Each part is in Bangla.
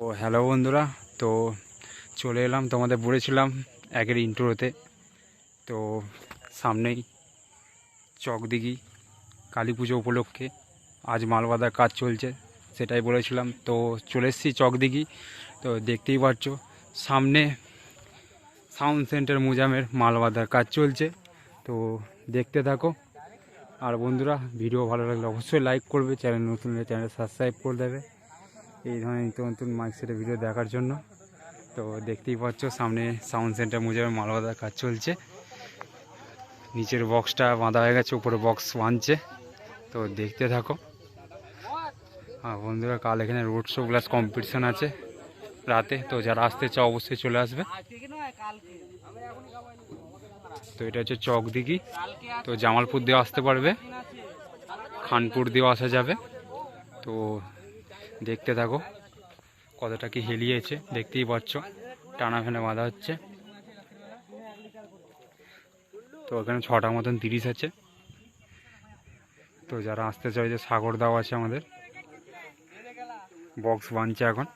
ও হ্যালো বন্ধুরা। তো চলে এলাম, তোমাদের বলেছিলাম একের ইন্ট্রোতে তো সামনেই চকদিঘি কালী পুজো উপলক্ষে আজ মাল বাঁধার কাজ চলছে, সেটাই বলেছিলাম। তো চলে এসেছি চকদিঘি তো দেখতেই পাচ্ছ, সামনে সাউন্ড সেন্টার মুজামের মাল বাঁধার কাজ চলছে। তো দেখতে থাকো। আর বন্ধুরা, ভিডিও ভালো লাগলে অবশ্যই লাইক করবে, চ্যানেল নতুন চ্যানেল সাবস্ক্রাইব করে দেবে। এই ধরনের নিত্য নতুন মাইক সেটের ভিডিও দেখার জন্য। তো দেখতেই পাচ্ছ, সামনে সাউন্ড সেন্টার মুজাবে মাল বাঁধার কাজ চলছে। নিচের বক্সটা বাঁধা হয়ে গেছে, উপরে বক্স বাঁধছে। তো দেখতে থাকো। আর বন্ধুরা, কাল এখানে রোড শো গ্লাস কম্পিটিশান আছে রাতে। তো যারা আসতে চাও, অবশ্যই চলে আসবে। তো এটা হচ্ছে চক দিঘি তো জামালপুর দিয়েও আসতে পারবে। খানপুর দিয়েও আসা যাবে। তো দেখতে থাকো। কতটা কি হেলিয়েছে, দেখতেই পাচ্ছ। টানা ফেনে বাঁধা হচ্ছে। তো ওখানে ছটা মতন তিরিশ আছে। তো যারা আসতে চাই যে সাগর দাও আছে আমাদের। বক্স বানছে এখন।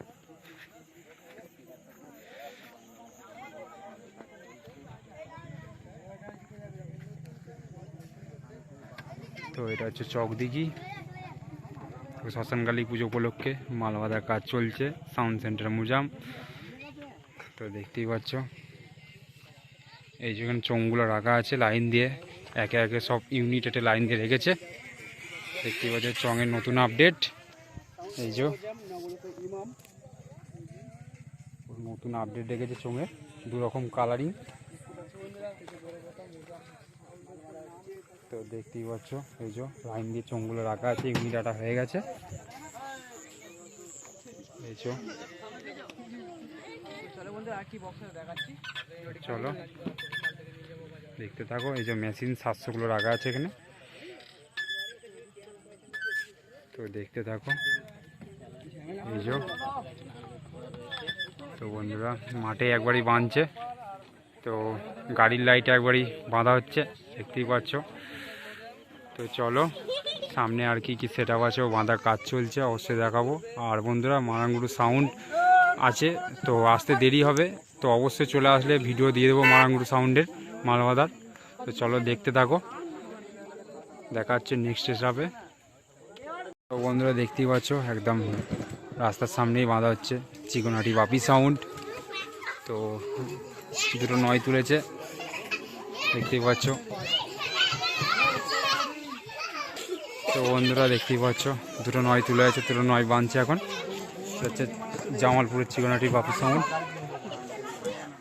তো এটা হচ্ছে চকদিঘি। শ্মশানকালী পুজো উপলক্ষে মাল বাঁধার কাজ চলছে, সাউন্ড সেন্টার মুজাম। তো দেখতেই পাচ্ছ। এই যেখানে চোঙগুলো রাখা আছে লাইন দিয়ে, একে একে সব ইউনিট একটা লাইন দিয়ে রেখেছে। দেখতেই পাচ্ছ চঙের নতুন আপডেট। এই যে নতুন আপডেট রেখেছে চোঙের দু রকম কালারিং তো দেখতেই পাচ্ছ, এই যে লাইন দিয়ে চোঙগুলো রাখা আছে ইউনিট আটা হয়ে গেছে। চলো, দেখতে থাকো, এই যে মেশিন সাতশোগুলো রাখা আছে এখানে। তো দেখতে থাকো, এই যে। তো বন্ধুরা, মাঠে একবারই বাঁধছে তো গাড়ির লাইট একবারই বাঁধা হচ্ছে, দেখতেই পাচ্ছ। তো চলো, সামনে আর কি কি সেট আপ আছে, ও বাঁধার কাজ চলছে, অবশ্যই দেখাবো। আর বন্ধুরা, মারাঙ্গুরু সাউন্ড আছে, তো আসতে দেরি হবে। তো অবশ্যই চলে আসলে ভিডিও দিয়ে দেবো মারাঙ্গুরু সাউন্ডের মাল বাঁধার তো চলো দেখতে থাকো। দেখা হচ্ছে নেক্সট স্টেশাপে তো বন্ধুরা, দেখতেই পাচ্ছ, একদম রাস্তার সামনেই বাঁধা হচ্ছে চিকনহাটি বাপি সাউন্ড তো দুটো নয় তুলেছে। দেখতেই পাচ্ছ। তো বন্ধুরা, দেখতেই পাচ্ছ, দুটো নয় তুলে আছে, দুটো নয় বাঁধছে এখন। হচ্ছে জামালপুরের চিকনাটি বাপু সাউন্ড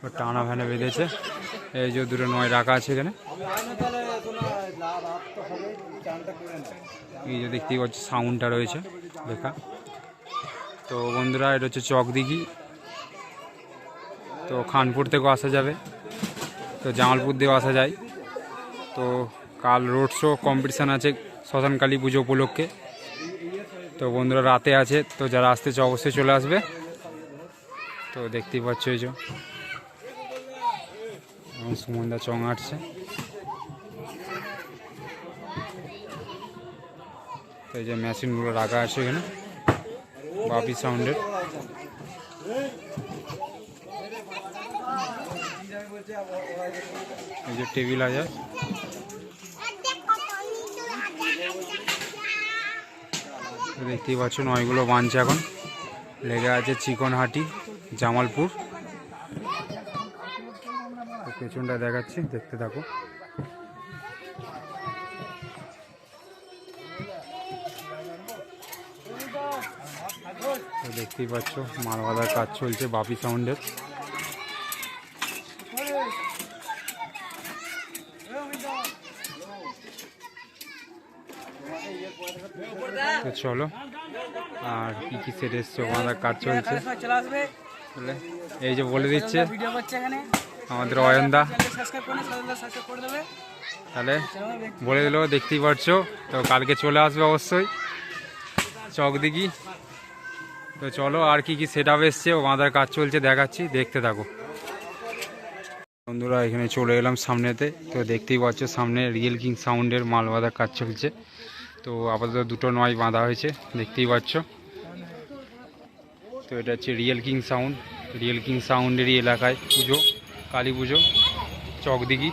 ও টানা ভ্যানে বেঁধেছে। এই যে দুটো নয় রাখা আছে এখানে। এই যে দেখতেই পাচ্ছ সাউন্ডটা রয়েছে, লেখা। তো বন্ধুরা, এটা হচ্ছে চকদিঘি। তো খানপুর থেকেও আসা যাবে, তো জামালপুর দিয়েও আসা যায়। তো কাল রোড শো কম্পিটিশান আছে শ্মশানকালী পুজো উপলক্ষে। তো বন্ধুরা রাতে আছে, তো যারা আসতে চাও অবশ্যই চলে আসবে। তো দেখতেই পাচ্ছ এই যে সুমনদা চং আটছে তো এই যে মেশিনগুলো রাখা আছে এখানে, বাপি সাউন্ডের যে টেবিল আছে। দেখতেই পাচ্ছ নয়গুলো বাঁধছে এখন। লেগে আছে চিকনহাটি, জামালপুর। পেছনটা দেখাচ্ছি, দেখতে থাকো। দেখতেই পাচ্ছ মাল কাজ চলছে বাপি সাউন্ডের তো চলো। আর কি কি সেট এসছে ওখানে কাজ চলছে। এই যে বলে দিচ্ছে আমাদের অয়নদা। তাহলে বলে দিল দেখতেই পারছ। তো কালকে চলে আসবে অবশ্যই। চক দিঘি। তো চলো আর কি কি সেট আপ এসছে ও বাঁধার কাজ চলছে দেখাচ্ছি দেখতে থাকো। বন্ধুরা এখানে চলে এলাম সামনেতে। তো দেখতেই পাচ্ছ সামনে রিয়েল কিং সাউন্ডের মাল বাঁধার কাজ চলছে। তো আপাতত দুটো নয় বাঁধা হয়েছে, দেখতেই পাচ্ছ। তো এটা হচ্ছে real king sound real king সাউন্ডেরই এলাকায় পুজো, কালী পুজো, চকদিঘি,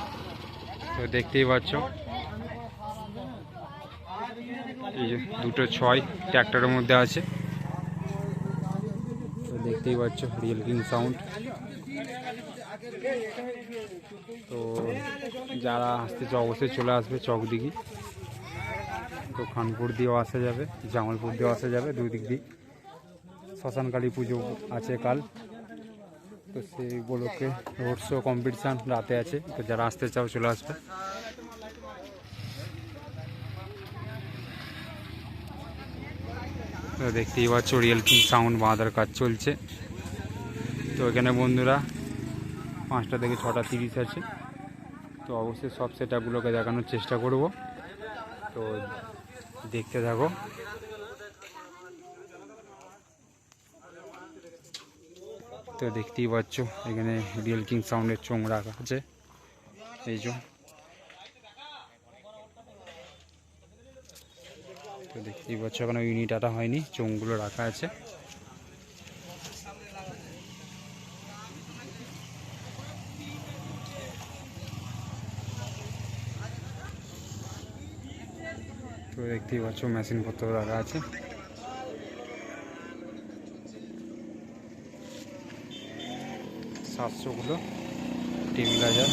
তো দেখতেই পাচ্ছ। এই যে দুটো ছয় ট্র্যাক্টরের মধ্যে আছে। তো দেখতেই পাচ্ছ রিয়েল কিং সাউন্ড তো যারা আসতে অবশ্যই চলে আসবে চকদিঘি। তো খানপুর দিয়েও আসা যাবে, জামালপুর দিয়েও আসা যাবে দুই দিক। দিয়ে শ্মশানকালী পুজো আছে কাল। তো সেই রোড শো কম্পিটিশান রাতে আছে। তো যারা আসতে চাও চলে আসবে। তো দেখতেই পাচ্ছ রিয়েল কিং সাউন্ড বাঁধার কাজ চলছে। তো এখানে বন্ধুরা, পাঁচটা থেকে ছটা তিরিশ আছে। তো অবশ্যই সব সেটআপগুলোকে দেখানোর চেষ্টা করব। তো দেখতে থাকো। তো দেখতেই পাচ্ছ, এখানে রিয়েল কিং সাউন্ডের চোং রাখা আছে। এই যে। তো দেখতেই পাচ্ছ, এখনও ইউনিট আটা হয়নি, চোঙগুলো রাখা আছে। দেখতেই পাচ্ছ মেশিন পত্র রাখা আছে। সাতশোগুলো টেবিল হাজার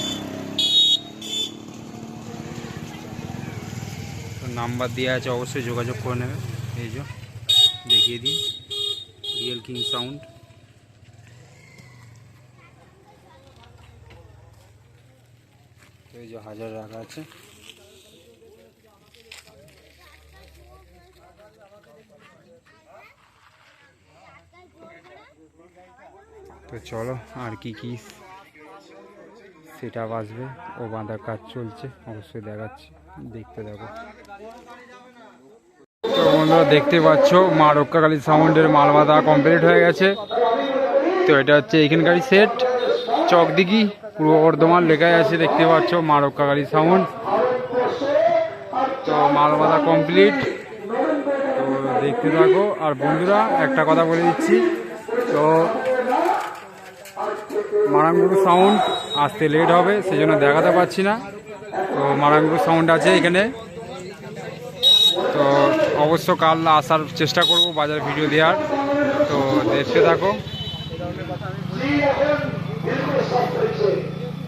নাম্বার দেওয়া আছে, অবশ্যই যোগাযোগ করে নেবে। এই যে, দেখিয়ে দিই। রিয়েল কিং সাউন্ড এই যে হাজার রাখা আছে। তো চলো, আর কি কি সেটা আসবে? ও বাঁধার কাজ চলছে, অবশ্যই দেখাচ্ছি, দেখতে দেখো তো বন্ধুরা, দেখতে পাচ্ছ, মা রক্ষাকালী সাউন্ডের মাল বাঁধা কমপ্লিট হয়ে গেছে। তো এটা হচ্ছে এখানকারই সেট চকদিঘি, পূর্ব বর্ধমান লেখাই আছে, দেখতে পাচ্ছ, মা রক্ষাকালী সাউন্ড। তো মাল বাঁধা কমপ্লিট তো দেখতে থাকো, আর বন্ধুরা, একটা কথা বলে দিচ্ছি, তো মারাঙ্গুরু সাউন্ড আসতে লেট হবে সেই জন্য দেখাতে পাচ্ছি না। তো মারাঙ্গুরু সাউন্ড আছে এখানে। তো অবশ্য কাল আসার চেষ্টা করব বাজার ভিডিও দেওয়ার। তো দেখতে থাকো।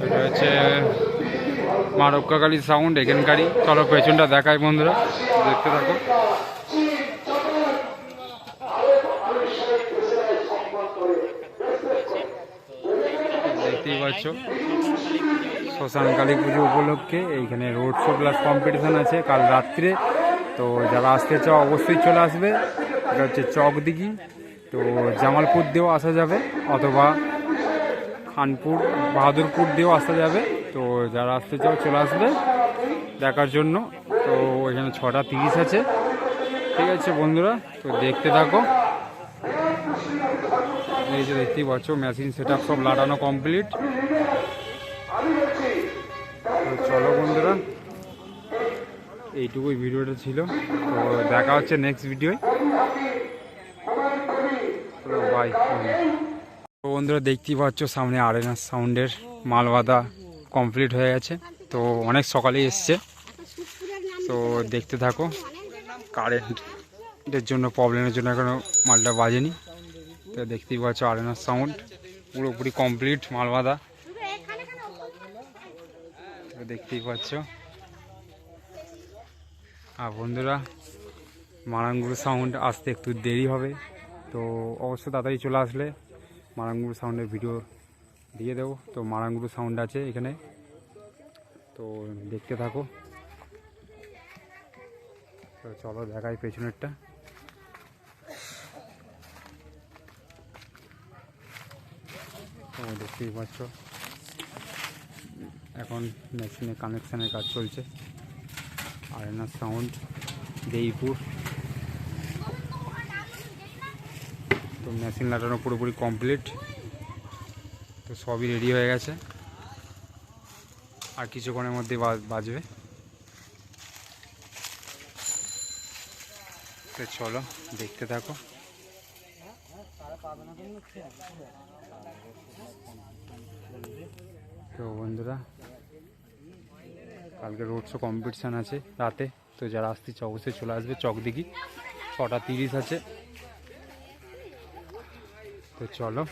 এটা হচ্ছে মা রক্ষাকালী সাউন্ড এখানকারই। চলো পেছনটা দেখায় বন্ধুরা। দেখতে থাকো। পাচ্ছ? শ্মশান কালী পুজো উপলক্ষে এইখানে রোড শো প্লাস কম্পিটিশান আছে কাল রাত্রে। তো যারা আসতে চাও অবশ্যই চলে আসবে। এটা হচ্ছে চকদিঘি। তো জামালপুর দিয়েও আসা যাবে অথবা খানপুর বাহাদুরপুর দিয়েও আসা যাবে। তো যারা আসতে চাও চলে আসবে দেখার জন্য। তো এখানে ছটা তিরিশ আছে। ঠিক আছে বন্ধুরা তো দেখতে থাকো। এই যে দেখতেই পাচ্ছ মেশিন সেট সব লাগানো কমপ্লিট চলো বন্ধুরা, এইটুকুই ভিডিওটা ছিল। তো দেখা হচ্ছে নেক্সট ভিডিওয় বাই তো বন্ধুরা, দেখতেই পাচ্ছ, সামনে আরেনা সাউন্ডের মাল বাঁধা কমপ্লিট হয়ে গেছে। তো অনেক সকালেই এসছে। তো দেখতে থাকো কারেন্টের জন্য প্রবলেমের জন্য এখনও মালটা বাজেনি। তো দেখতেই পাচ্ছ আরেনার সাউন্ড পুরোপুরি কমপ্লিট মাল বাঁধা দেখতেই পাচ্ছ। আর বন্ধুরা, মারাঙ্গুর সাউন্ড আসতে একটু দেরি হবে, তো অবশ্য তাড়াতাড়ি চলে আসলে মারাঙ্গুর সাউন্ডের ভিডিও দিয়ে দেবো। তো মারাঙ্গুর সাউন্ড আছে এখানে। তো দেখতে থাকো। তো চলো দেখাই পেছনেরটা। দেখতেই পাচ্ছ। এখন মেশিনে কানেকশানের কাজ চলছে। আরেনা সাউন্ড দেইপুর তো মেশিন লাগানো পুরোপুরি কমপ্লিট তো সবই রেডি হয়ে গেছে। আর কিছুক্ষণের মধ্যে বাজবে। চলো, দেখতে থাকো। তো বন্ধুরা, কালকে রোড শো কম্পিটিশান আছে রাতে। তো যারা আসতে অবশ্যই চলে আসবে চক দিঘি ছটা তিরিশ আছে। তো চলো,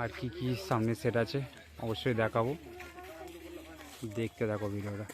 আর কি কি সামনে সেট আছে, অবশ্যই দেখাবো। দেখতে দেখো ভিডিওটা।